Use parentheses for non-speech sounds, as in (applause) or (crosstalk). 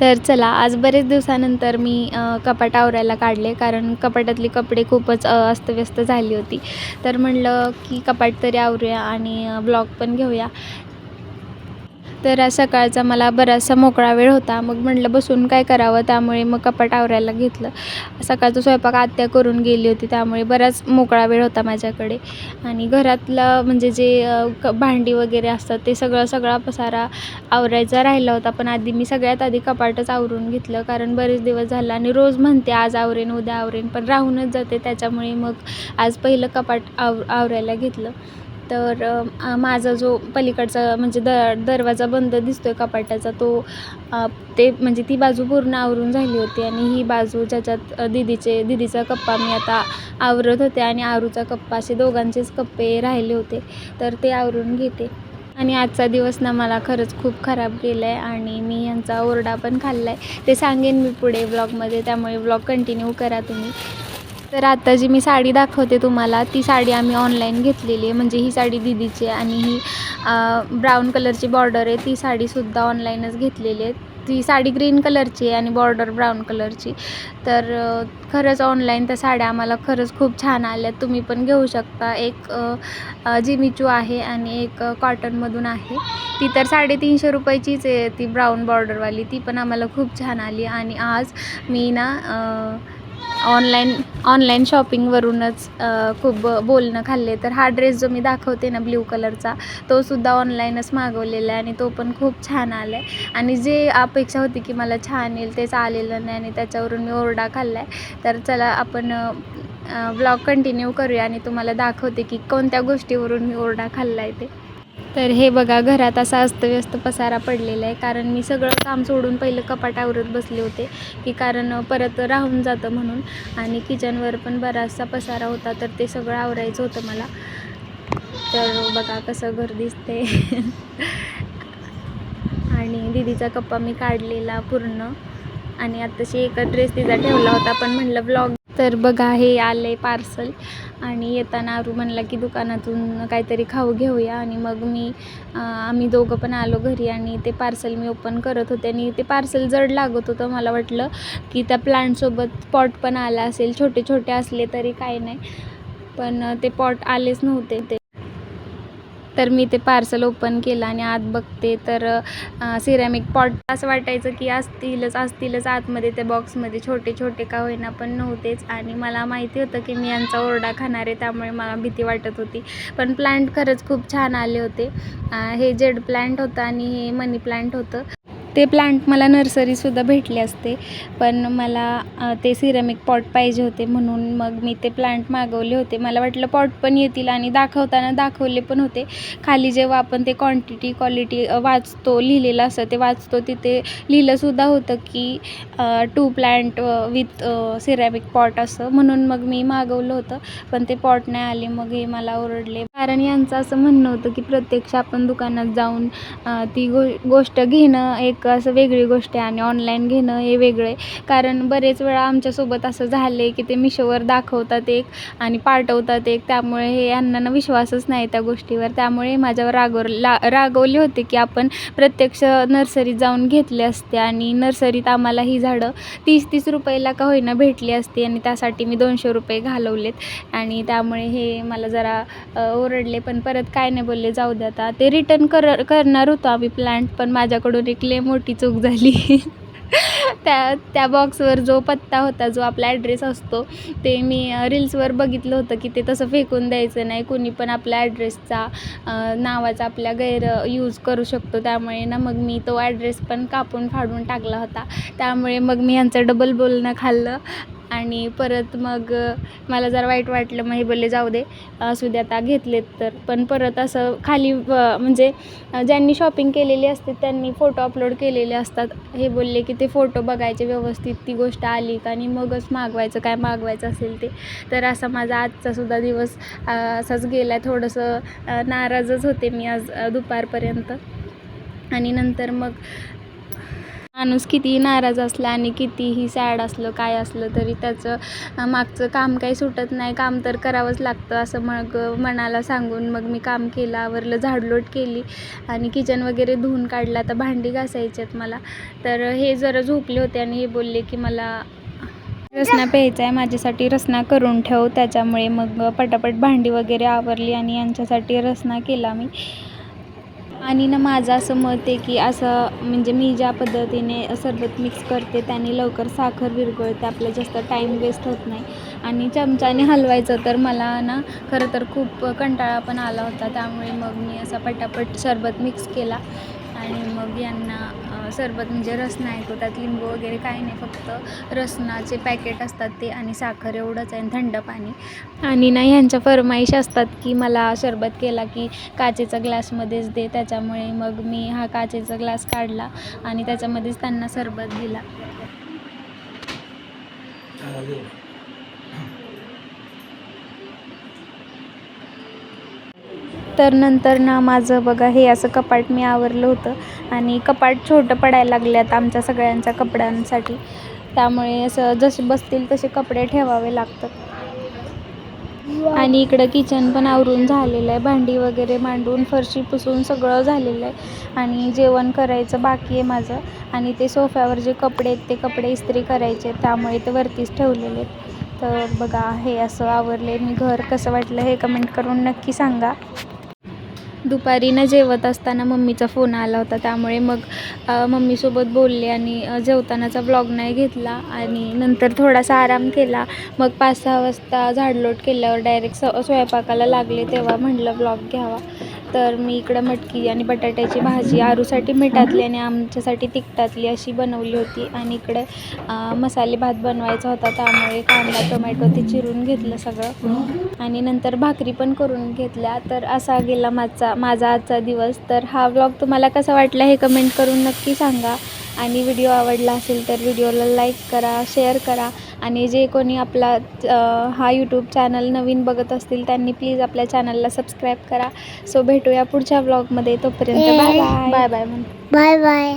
तर चला आज बरेच दिवसानंतर मी कपाट आवरायला काढले कारण कपाटातली कपडे खूपच अस्तव्यस्त झाली होती. तर म्हणलं की कपाट तरी आवरूया आणि ब्लॉग पण घेऊया. तर आज सकाळचा मला बराचसा मोकळा वेळ होता. मग म्हटलं बसून काय करावं? त्यामुळे मग कपाट आवरायला घेतलं. सकाळचा स्वयंपाक आत्या करून गेली होती. त्यामुळे बराच मोकळा वेळ होता माझ्याकडे. आणि घरातलं म्हणजे जे क भांडी वगैरे असतात ते सगळं सगळा पसारा आवरायचा राहिला होता. पण आधी मी सगळ्यात आधी कपाटच आवरून घेतलं. कारण बरेच दिवस झालं आणि रोज म्हणते आज आवरेन उद्या आवरेन. पण राहूनच जाते. त्याच्यामुळे मग आज पहिलं कपाट आव आवरायला घेतलं. तर माझा जो पलीकडचा म्हणजे द दरवाजा बंद दिसतोय कपाटाचा तो ते म्हणजे ती बाजू पूर्ण आवरून झाली होती आणि ही बाजू ज्याच्यात दिदीचे दिदीचा कप्पा मी आता आवरत होते आणि आरूचा कप्पा असे दोघांचेच कप्पे राहिले होते तर ते आवरून घेते. आणि आजचा दिवस ना मला खरंच खूप खराब गेला आहे आणि मी यांचा ओरडा पण खाल्ला आहे ते सांगेन मी पुढे ब्लॉगमध्ये त्यामुळे ब्लॉग कंटिन्यू करा तुम्ही. तर आता जी मी साडी दाखवते तुम्हाला ती साडी आम्ही ऑनलाईन घेतलेली आहे. म्हणजे ही साडी दीदीची आहे आणि ही ब्राऊन कलरची बॉर्डर आहे. ती साडीसुद्धा ऑनलाईनच घेतलेली आहे. ती साडी ग्रीन कलरची आहे आणि बॉर्डर ब्राऊन कलरची तर खरंच ऑनलाईन त्या साड्या आम्हाला खरंच खूप छान आल्या तुम्ही पण घेऊ शकता. एक जिमीचू जिमिचू आहे आणि एक कॉटनमधून आहे. ती तर साडेतीनशे रुपयाचीच आहे ती ब्राऊन बॉर्डरवाली ती पण आम्हाला खूप छान आली. आणि आज मी ना ऑनलाईन ऑनलाईन शॉपिंगवरूनच खूप बोलणं खाल्ले. तर हा ड्रेस जो मी दाखवते ना ब्ल्यू कलरचा तो सुद्धा ऑनलाईनच मागवलेला आहे आणि तो पण खूप छान आला आहे आणि जे अपेक्षा होती की मला छान येईल तेच आलेलं नाही आणि त्याच्यावरून मी ओरडा खाल्ला आहे तर चला आपण ब्लॉग कंटिन्यू करूया आणि तुम्हाला दाखवते की कोणत्या गोष्टीवरून मी ओरडा खाल्ला आहे ते. तर हे बघा घरात असा अस्तव्यस्त पसारा पडलेला आहे. कारण मी सगळं काम सोडून पहिलं कपाट आवरत बसले होते की कारण परत राहून जातं म्हणून. आणि किचनवर पण बराचसा पसारा होता तर ते सगळं आवरायचं होतं मला. तर बघा कसं घर दिसते (laughs) आणि दीदीचा कप्पा मी काढलेला पूर्ण. आणि आत्ताशी एक ड्रेस तिचा ठेवला होता पण म्हणलं ब्लॉग तर बघा हे आलं आहे पार्सल. आणि येताना आरू म्हणला की दुकानातून काहीतरी खाऊ घेऊया. आणि मग मी आम्ही दोघं पण आलो घरी आणि ते पार्सल मी ओपन करत होते. आणि ते पार्सल जड लागत होतं मला वाटलं की त्या प्लांटसोबत पॉट पण आला असेल. छोटे छोटे असले तरी काही नाही. पण ते पॉट आलेच नव्हते. ते तर मी ते पार्सल ओपन केलं आणि आत बघते तर सिरॅमिक पॉट असं वाटायचं की असतीलच असतीलच आतमध्ये त्या बॉक्समध्ये छोटे छोटे का होईना पण नव्हतेच. आणि मला माहिती होतं की मी यांचा ओरडा खाणार आहे त्यामुळे मला भीती वाटत होती. पण प्लांट खरंच खूप छान आले होते. हे जेड प्लांट होतं आणि हे मनी प्लांट होतं. ते प्लांट मला नर्सरीसुद्धा भेटले असते. पण मला ते सिरॅमिक पॉट पाहिजे होते म्हणून मग मी ते प्लांट मागवले होते. मला वाटलं पॉट पण येतील आणि दाखवताना दाखवले पण होते. खाली जेव्हा आपण ते क्वांटिटी क्वालिटी वाचतो लिहिलेलं असतं ते वाचतो तिथे लिहिलंसुद्धा होतं की two plant with ceramic pot असं म्हणून मग मी मागवलं होतं. पण ते पॉट नाही आले मग हे मला ओरडले. कारण यांचं असं म्हणणं होतं की प्रत्यक्ष आपण दुकानात जाऊन ती गो गोष्ट घेणं एक असं वेगळी गोष्ट आहे आणि ऑनलाईन घेणं हे वेगळं आहे. कारण बरेच वेळा आमच्यासोबत असं झालं आहे की ते मिशोवर दाखवतात एक आणि पाठवतात एक. त्यामुळे हे यांना ना विश्वासच नाही त्या गोष्टीवर. त्यामुळे माझ्यावर रागव ला रागवले होते की आपण प्रत्यक्ष नर्सरीत जाऊन घेतले असते आणि नर्सरीत आम्हाला ही झाडं तीस तीस रुपयाला का होईना भेटली असती आणि त्यासाठी मी दोनशे रुपये घालवलेत. आणि त्यामुळे हे मला जरा ओरडले पण परत काय नाही बोलले जाऊ द्या आता. ते रिटर्न कर करणार होतो आम्ही प्लांट पण माझ्याकडून एक लय मोठी चूक झाली. (laughs) त्या त्या बॉक्सवर जो पत्ता होता जो आपला ॲड्रेस असतो ते मी रील्सवर बघितलं होतं की ते तसं फेकून द्यायचं नाही. कोणी पण आपल्या ॲड्रेसचा नावाचा आपल्या गैर यूज करू शकतो. त्यामुळे ना मग मी तो ॲड्रेस पण कापून फाडून टाकला होता. त्यामुळे मग मी यांचं डबल बोलणं खाल्लं. आणि परत मग मला जरा वाईट वाटलं मग हे बोलले जाऊ दे असू दे आता घेतलेत तर. पण परत असं खाली म्हणजे ज्यांनी शॉपिंग केलेली असते त्यांनी फोटो अपलोड केलेले असतात. हे बोलले की ते फोटो बघायचे व्यवस्थित ती गोष्ट आली का आणि मगच मागवायचं काय मागवायचं असेल ते. तर असा माझा आजचा सुद्धा दिवस असाच गेला आहे थोडंसं नाराजच होते मी आज दुपारपर्यंत. आणि नंतर मग माणूस कितीही नाराज असला आणि कितीही सॅड असलं काय असलं तरी त्याचं मागचं काम काही सुटत नाही. काम तर करावंच लागतं असं मग मनाला सांगून मग मी काम केलं आवरलं झाडलोट केली आणि किचन वगैरे धुवून काढलं. आता भांडी घासायची आहेत मला. तर हे जरा झोपले होते आणि हे बोलले की मला रसना प्यायचा आहे माझ्यासाठी रसना करून ठेव. त्याच्यामुळे मग पटापट भांडी वगैरे आवरली आणि यांच्यासाठी रसना केला मी. आणि ना माझं असं मत आहे की असं म्हणजे मी ज्या पद्धतीने सरबत मिक्स करते त्याने लवकर साखर विरघळते आपलं जास्त टाईम वेस्ट होत नाही. आणि चमच्याने हलवायचं तर मला ना खरं तर खूप कंटाळा पण आला होता. त्यामुळे मग मी असा पटापट सरबत मिक्स केला. आणि मग यांना सरबत म्हणजे रसना येतो तो त्यात लिंबू वगैरे काही नाही फक्त रसनाचे पॅकेट असतात ते आणि साखर एवढंच आहे थंड पाणी. आणि ना ह्यांच्या फरमाईश असतात की मला सरबत केला की काचेचा ग्लासमध्येच दे त्याच्यामुळे मग मी हा काचेचा ग्लास काढला आणि त्याच्यामध्येच त्यांना सरबत दिला. तर नंतर ना माझं बघा हे असं कपाट मी आवरलं होतं. आणि कपाट छोटं पडायला लागल्यात आमच्या सगळ्यांच्या कपड्यांसाठी. त्यामुळे असं जसे बसतील तसे कपडे ठेवावे लागतात. आणि इकडं किचन पण आवरून झालेलं आहे. भांडी वगैरे मांडून फरशी पुसून सगळं झालेलं आहे. आणि जेवण करायचं बाकी आहे माझं. आणि ते सोफ्यावर जे कपडे आहेत ते कपडे इस्त्री करायचे आहेत, त्यामुळे ते वरतीच ठेवलेले आहेत. तर बघा हे असं आवरले मी घर कसं वाटलं हे कमेंट करून नक्की सांगा. दुपारी ना जेवत असताना मम्मीचा फोन आला होता त्यामुळे मग मम्मीसोबत बोलले आणि जेवतानाचा ब्लॉग नाही घेतला आणि नंतर थोडासा आराम केला. मग पाच सहा वाजता झाडलोट केल्यावर डायरेक्ट स स्वयंपाकाला लागले तेव्हा म्हटलं ब्लॉग घ्यावा. तर मी इकडं मटकी आणि बटाट्याची भाजी आरूसाठी मिठातली आणि आमच्यासाठी तिखटातली अशी बनवली होती. आणि इकडे मसाले भात बनवायचा होता त्यामुळे कांदा टोमॅटो ते चिरून घेतलं सगळं. आणि नंतर भाकरी पण करून घेतल्या. तर असा गेला माझा माझा आजचा दिवस. तर हा व्लॉग तुम्हाला कसा वाटला हे कमेंट करून नक्की सांगा. आणि व्हिडिओ आवडला असेल तर व्हिडिओला लाईक करा शेअर करा. आणि जे कोणी आपला हा यूट्यूब चॅनल नवीन बघत असतील त्यांनी प्लीज आपल्या चॅनलला सबस्क्राईब करा. सो भेटूया पुढच्या व्लॉगमध्ये तोपर्यंत bye bye bye bye bye bye